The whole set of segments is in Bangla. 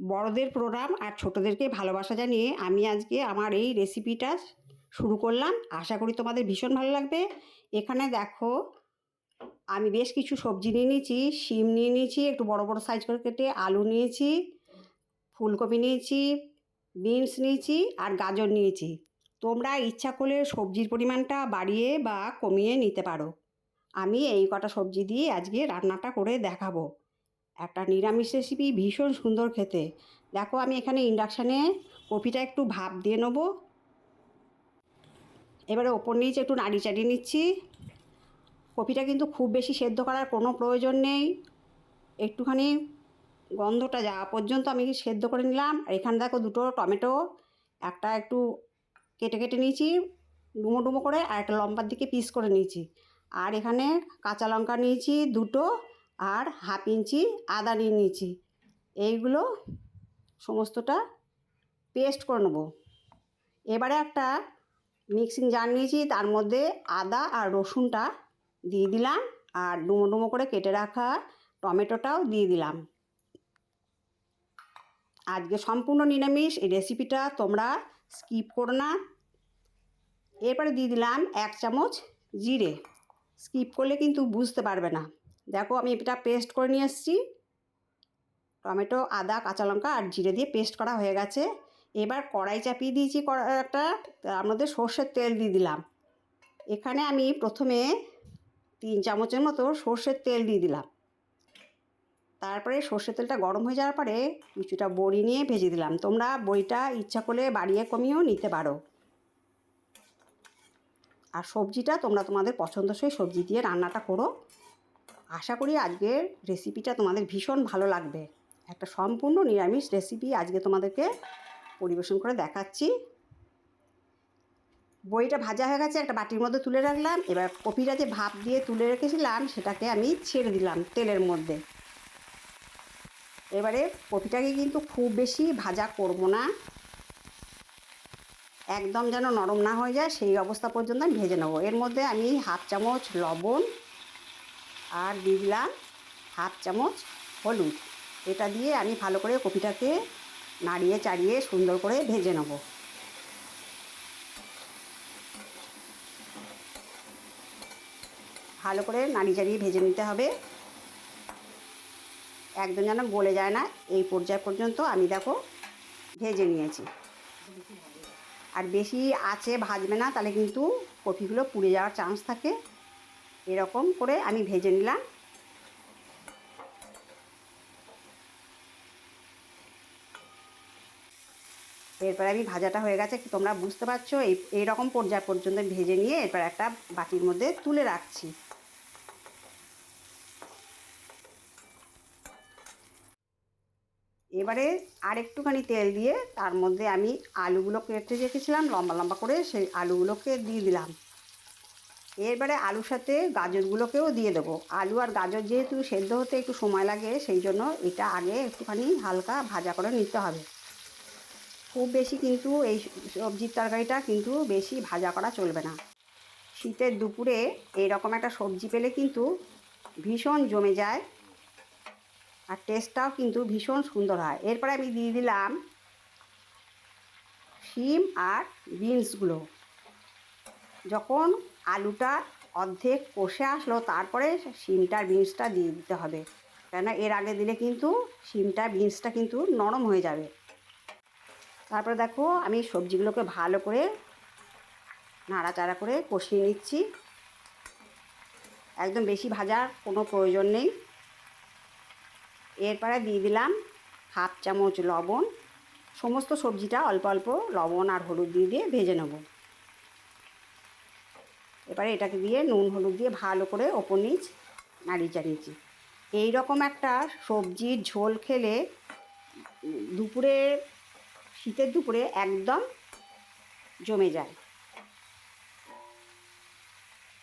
বড়দের প্রোগ্রাম আর ছোটদেরকে ভালোবাসা জানিয়ে আমি আজকে আমার এই রেসিপিটা শুরু করলাম। আশা করি তোমাদের ভীষণ ভালো লাগবে। এখানে দেখো, আমি বেশ কিছু সবজি নিয়ে নিয়েছি, শিম নিয়ে নিয়েছি, একটু বড় বড় সাইজ করে কেটে আলু নিয়েছি, ফুলকপি নিয়েছি বিনস নিয়েছি আর গাজর নিয়েছি। তোমরা ইচ্ছা করলে সবজির পরিমাণটা বাড়িয়ে বা কমিয়ে নিতে পারো। আমি এই কটা সবজি দিয়ে আজকে রান্নাটা করে দেখাবো। একটা নিরামিষ রেসিপি ভীষণ সুন্দর খেতে। দেখো, আমি এখানে ইন্ডাকশানে কপিটা একটু ভাপ দিয়ে নেব। এবারে ওপর নিচে একটু নাড়ি চাড়িয়ে নিচ্ছি। কপিটা কিন্তু খুব বেশি সেদ্ধ করার কোনো প্রয়োজন নেই। একটুখানি গন্ধটা যাওয়া পর্যন্ত আমি সেদ্ধ করে নিলাম। আর এখানে দেখো, দুটো টমেটো, একটা একটু কেটে কেটে নিয়েছি, ডুমো ডুমো করে, আর একটা লম্বার দিকে পিস করে নিয়েছি। আর এখানে কাঁচা লঙ্কা নিয়েছি, দুটো আর হাফ ইঞ্চি আদা নিয়ে নিয়েছি। এইগুলো সমস্তটা পেস্ট করে নেব। এবারে একটা মিক্সিং জার নিয়েছি, তার মধ্যে আদা আর রসুনটা দিয়ে দিলাম আর ডুমো ডুমো করে কেটে রাখা টমেটোটাও দিয়ে দিলাম। আজকে সম্পূর্ণ নিরামিষ, এই রেসিপিটা তোমরা স্কিপ করো না। এরপরে দিয়ে দিলাম এক চামচ জিরে। স্কিপ করলে কিন্তু বুঝতে পারবে না। দেখো আমি এটা পেস্ট করে নিয়ে এসেছি। টমেটো, আদা, কাঁচা লঙ্কা আর জিরে দিয়ে পেস্ট করা হয়ে গেছে। এবার কড়াই চাপিয়ে দিয়েছি একটা মধ্যে সর্ষের তেল দিয়ে দিলাম। এখানে আমি প্রথমে তিন চামচের মতো সর্ষের তেল দিয়ে দিলাম। তারপরে সর্ষের তেলটা গরম হয়ে যাওয়ার পরে কিছুটা বড়ি নিয়ে ভেজে দিলাম। তোমরা বড়িটা ইচ্ছা করলে বাড়িয়ে কমিয়েও নিতে পারো। আর সবজিটা তোমরা তোমাদের পছন্দসই সবজি দিয়ে রান্নাটা করো। আশা করি আজকের রেসিপিটা তোমাদের ভীষণ ভালো লাগবে। একটা সম্পূর্ণ নিরামিষ রেসিপি আজকে তোমাদেরকে পরিবেশন করে দেখাচ্ছি। বইটা ভাজা হয়ে গেছে, একটা বাটির মধ্যে তুলে রাখলাম। এবার কপিটা যে ভাপ দিয়ে তুলে রেখেছিলাম, সেটাকে আমি ছেড়ে দিলাম তেলের মধ্যে। এবারে কপিটাকে কিন্তু খুব বেশি ভাজা করব না। একদম যেন নরম না হয়ে যায়, সেই অবস্থা পর্যন্ত আমি ভেজে নেব। এর মধ্যে আমি হাফ চামচ লবণ আর দিয়ে দিলাম হাফ চামচ হলুদ। এটা দিয়ে আমি ভালো করে কপিটাকে নাড়িয়ে চাড়িয়ে সুন্দর করে ভেজে নেব। ভালো করে নাড়ি চাড়িয়ে ভেজে নিতে হবে। একদম যেন গলে যায় না, এই পর্যায় পর্যন্ত আমি দেখো ভেজে নিয়েছি। আর বেশি আছে ভাজবে না, তাহলে কিন্তু কপিগুলো পুড়ে যাওয়ার চান্স থাকে। এরকম করে আমি ভেজে নিলাম। এরপরে আমি ভাজাটা হয়ে গেছে তোমরা বুঝতে পারছ? এই, এইরকম পর্যায় পর্যন্ত ভেজে নিয়ে এরপর একটা বাটির মধ্যে তুলে রাখছি। এবারে আর একটুখানি তেল দিয়ে তার মধ্যে আমি আলুগুলো কেটে রেখেছিলাম, লম্বা লম্বা করে সেই আলুগুলোকে দিয়ে দিলাম। এরবারে আলুর সাথে গাজরগুলোকেও দিয়ে দেবো। আলু আর গাজর যেহেতু সেদ্ধ হতে একটু সময় লাগে, সেই জন্য এটা আগে একটুখানি হালকা ভাজা করে নিতে হবে। খুব বেশি কিন্তু এই সবজির তরকারিটা কিন্তু বেশি ভাজা করা চলবে না। শীতের দুপুরে এইরকম একটা সবজি পেলে কিন্তু ভীষণ জমে যায় আর টেস্টটাও কিন্তু ভীষণ সুন্দর হয়। এরপরে আমি দিয়ে দিলাম শিম আর বিনসগুলো। যখন আলুটা অর্ধেক কষে আসলো, তারপরে শিমটার বিনসটা দিয়ে দিতে হবে। কেননা এর আগে দিলে কিন্তু শিমটা বিনসটা কিন্তু নরম হয়ে যাবে। তারপরে দেখো, আমি সবজিগুলোকে ভালো করে নাড়াচাড়া করে কষিয়ে নিচ্ছি। একদম বেশি ভাজার কোনো প্রয়োজন নেই। এরপরে দিয়ে দিলাম হাফ চামচ লবণ। সমস্ত সবজিটা অল্প অল্প লবণ আর হলুদ দিয়ে দিয়ে ভেজে নেব। এবারে এটাকে দিয়ে নুন, হলুদ দিয়ে ভালো করে ওপর নিচ নাড়িয়ে চাড়িয়েছি এই রকম একটা সবজির ঝোল খেলে দুপুরে, শীতের দুপুরে একদম জমে যায়।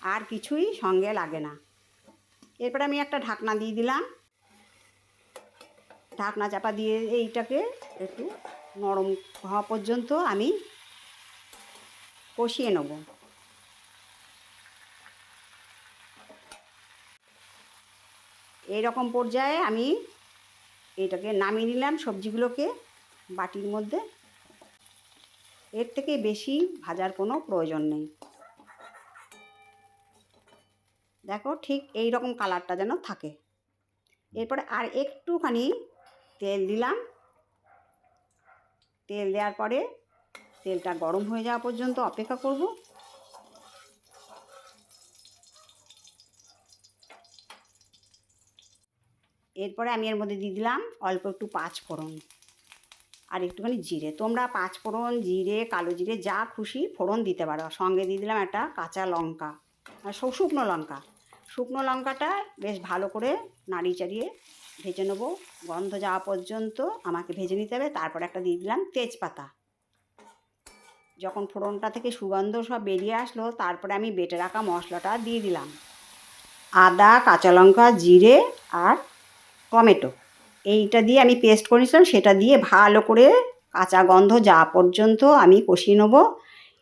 আর কিছুই সঙ্গে লাগে না। এরপরে আমি একটা ঢাকনা দিয়ে দিলাম। ঢাকনা চাপা দিয়ে এইটাকে একটু নরম হওয়া পর্যন্ত আমি কষিয়ে নেব। এইরকম পর্যায়ে আমি এটাকে নামিয়ে নিলাম সবজিগুলোকে বাটির মধ্যে। এর থেকে বেশি ভাজার কোনো প্রয়োজন নেই। দেখো ঠিক এই রকম কালারটা যেন থাকে। এরপরে আর একটুখানি তেল দিলাম। তেল দেওয়ার পরে তেলটা গরম হয়ে যাওয়া পর্যন্ত অপেক্ষা করব। এরপরে আমি এর মধ্যে দিয়ে দিলাম অল্প একটু পাঁচ ফোড়ন আর একটুখানি জিরে। তোমরা পাঁচ ফোড়ন, জিরে, কালো জিরে, যা খুশি ফোড়ন দিতে পারো। সঙ্গে দিয়ে দিলাম একটা কাঁচা লঙ্কা আর শুকনো লঙ্কা। শুকনো লঙ্কাটা বেশ ভালো করে নাড়িয়ে চাড়িয়ে ভেজে নেব। গন্ধ যাওয়া পর্যন্ত আমাকে ভেজে নিতে হবে। তারপর একটা দিয়ে দিলাম তেজপাতা। যখন ফোড়নটা থেকে সুগন্ধ সব বেরিয়ে আসলো, তারপরে আমি বেটে রাখা মশলাটা দিয়ে দিলাম। আদা, কাঁচা লঙ্কা, জিরে আর টমেটো। এইটা দিয়ে আমি পেস্ট করেছিলাম সেটা দিয়ে ভালো করে কাঁচা গন্ধ যাওয়া পর্যন্ত আমি কষিয়ে নেব।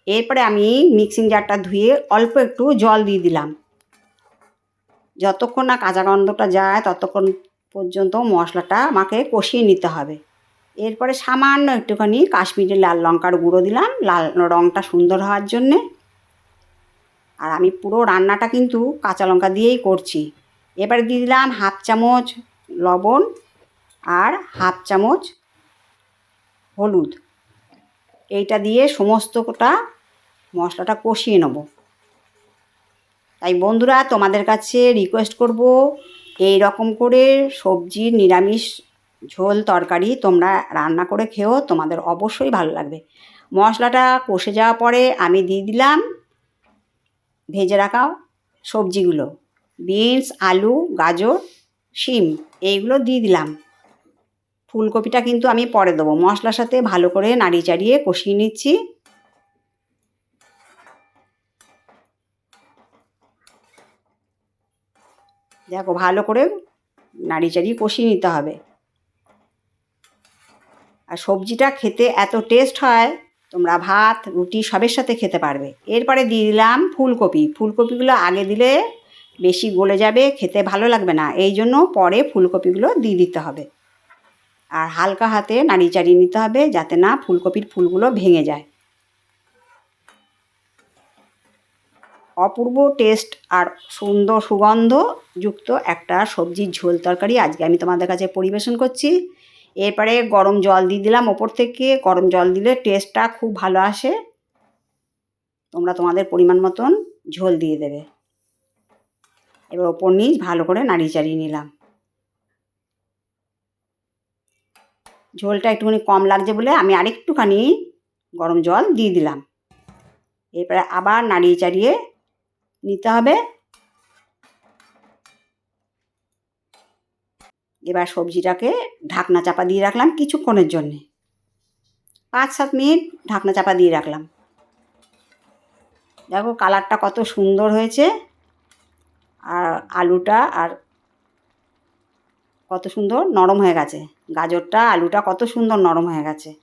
এরপরে আমি মিক্সিং জারটা ধুয়ে অল্প একটু জল দিয়ে দিলাম। যতক্ষণ না কাঁচা গন্ধটা যায়, ততক্ষণ পর্যন্ত মশলাটা আমাকে কষিয়ে নিতে হবে। এরপরে সামান্য একটুখানি কাশ্মীরি লাল লঙ্কার গুঁড়ো দিলাম, লাল রঙটা সুন্দর হওয়ার জন্যে। আর আমি পুরো রান্নাটা কিন্তু কাঁচা লঙ্কা দিয়েই করছি। এবারে দিয়ে দিলাম হাফ চামচ লবণ আর হাফ চামচ হলুদ। এইটা দিয়ে সমস্তটা মশলাটা কষিয়ে নেব। তাই বন্ধুরা, তোমাদের কাছে রিকোয়েস্ট করব, এই রকম করে সবজি নিরামিষ ঝোল তরকারি তোমরা রান্না করে খেও, তোমাদের অবশ্যই ভালো লাগবে। মশলাটা কষে যাওয়ার পরে আমি দিয়ে দিলাম, ভেজে রাখা সবজিগুলো। বিনস, আলু, গাজর শিম, এইগুলো দিয়ে দিলাম। ফুলকপিটা কিন্তু আমি পরে দেবো। মশলার সাথে ভালো করে নাড়িয়ে চাড়িয়ে কষিয়ে নিচ্ছি। দেখো, ভালো করে নাড়ি চাড়িয়ে কষিয়ে নিতে হবে। আর সবজিটা খেতে এত টেস্ট হয়, তোমরা ভাত, রুটি সবের সাথে খেতে পারবে। এরপরে দিয়ে দিলাম ফুলকপি। ফুলকপিগুলো আগে দিলে বেশি গলে যাবে, খেতে ভালো লাগবে না। এই জন্য পরে ফুলকপিগুলো দিয়ে দিতে হবে। আর হালকা হাতে নাড়ি চাড়িয়ে নিতে হবে যাতে না ফুলকপির ফুলগুলো ভেঙে যায়। অপূর্ব টেস্ট আর সুন্দর সুগন্ধযুক্ত একটা সবজির ঝোল তরকারি আজকে আমি তোমাদের কাছে পরিবেশন করছি। এরপরে গরম জল দিয়ে দিলাম ওপর থেকে। গরম জল দিলে টেস্টটা খুব ভালো আসে। তোমরা তোমাদের পরিমাণ মতন ঝোল দিয়ে দেবে। এবার ওপর নিচ ভালো করে নাড়িয়ে চাড়িয়ে নিলাম। ঝোলটা একটুখানি কম লাগছে বলে আমি আরেকটুখানি গরম জল দিয়ে দিলাম। এরপরে আবার নাড়িয়ে চাড়িয়ে নিতে হবে। এবার সবজিটাকে ঢাকনা চাপা দিয়ে রাখলাম কিছুক্ষণের জন্যে। পাঁচ, সাত মিনিট ঢাকনা চাপা দিয়ে রাখলাম। দেখো কালারটা কত সুন্দর হয়েছে। আর আলুটা আর কত সুন্দর নরম হয়ে গেছে। গাজরটা, আলুটা কত সুন্দর নরম হয়ে গেছে।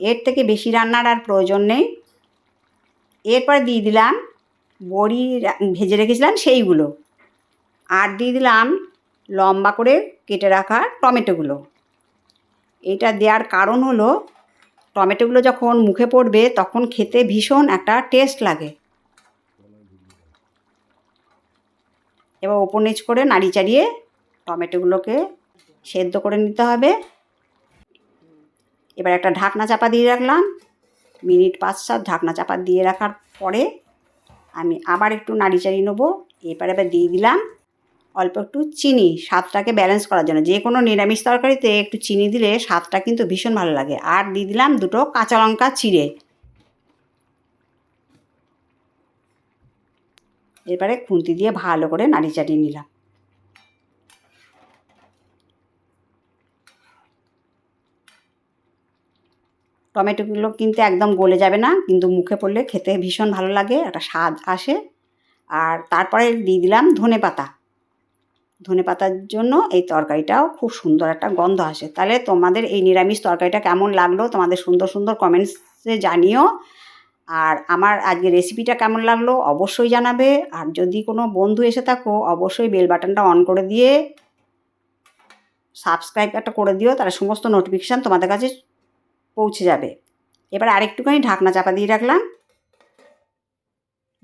এর থেকে বেশি রান্নার আর প্রয়োজন নেই। এরপরে দিয়ে দিলাম বড়ি ভেজে রেখেছিলাম সেইগুলো। আর দিয়ে দিলাম লম্বা করে কেটে রাখা টমেটোগুলো। এটা দেওয়ার কারণ হলো, টমেটোগুলো যখন মুখে পড়বে তখন খেতে ভীষণ একটা টেস্ট লাগে। এবার ওপর নিচ করে নাড়ি চাড়িয়ে টমেটোগুলোকে সেদ্ধ করে নিতে হবে। এবার একটা ঢাকনা চাপা দিয়ে রাখলাম। মিনিট পাঁচ সাত ঢাকনা চাপা দিয়ে রাখার পরে আমি আবার একটু নাড়ি চাড়িয়ে নেব। এবার এবার দিয়ে দিলাম অল্প একটু চিনি। স্বাদটাকে ব্যালেন্স করার জন্য যে কোনো নিরামিষ তরকারিতে একটু চিনি দিলে স্বাদটা কিন্তু ভীষণ ভালো লাগে। আর দিয়ে দিলাম দুটো কাঁচা লঙ্কা চিড়ে এবারে খুন্তি দিয়ে ভালো করে নাড়ি চাড়িয়ে নিলাম। টমেটোগুলো কিন্তু একদম গলে যাবে না, কিন্তু মুখে পড়লে খেতে ভীষণ ভালো লাগে, একটা স্বাদ আসে। আর তারপরে দিয়ে দিলাম ধনে পাতা। ধনে পাতার জন্য এই তরকারিটাও খুব সুন্দর একটা গন্ধ আসে। তাহলে তোমাদের এই নিরামিষ তরকারিটা কেমন লাগল? তোমাদের সুন্দর সুন্দর কমেন্টসে জানিও। আর আমার আজকে রেসিপিটা কেমন লাগল অবশ্যই জানাবে। আর যদি কোনো বন্ধু এসে থাকো, অবশ্যই বেল বাটনটা অন করে দিয়ে সাবস্ক্রাইব একটা করে দিও, তাহলে সমস্ত নোটিফিকেশান তোমাদের কাছে পৌঁছে যাবে। এবার আরেকটুখানি ঢাকনা চাপা দিয়ে রাখলাম।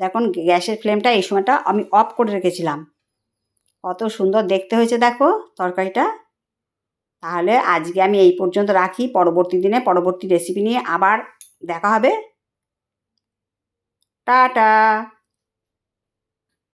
দেখুন, গ্যাসের ফ্লেমটা এই সময়টা আমি অফ করে রেখেছিলাম। কত সুন্দর দেখতে হয়েছে, দেখো তরকারিটা। তাহলে আজকে আমি এই পর্যন্ত রাখি। পরবর্তী দিনে পরবর্তী রেসিপি নিয়ে আবার দেখা হবে। 哒哒。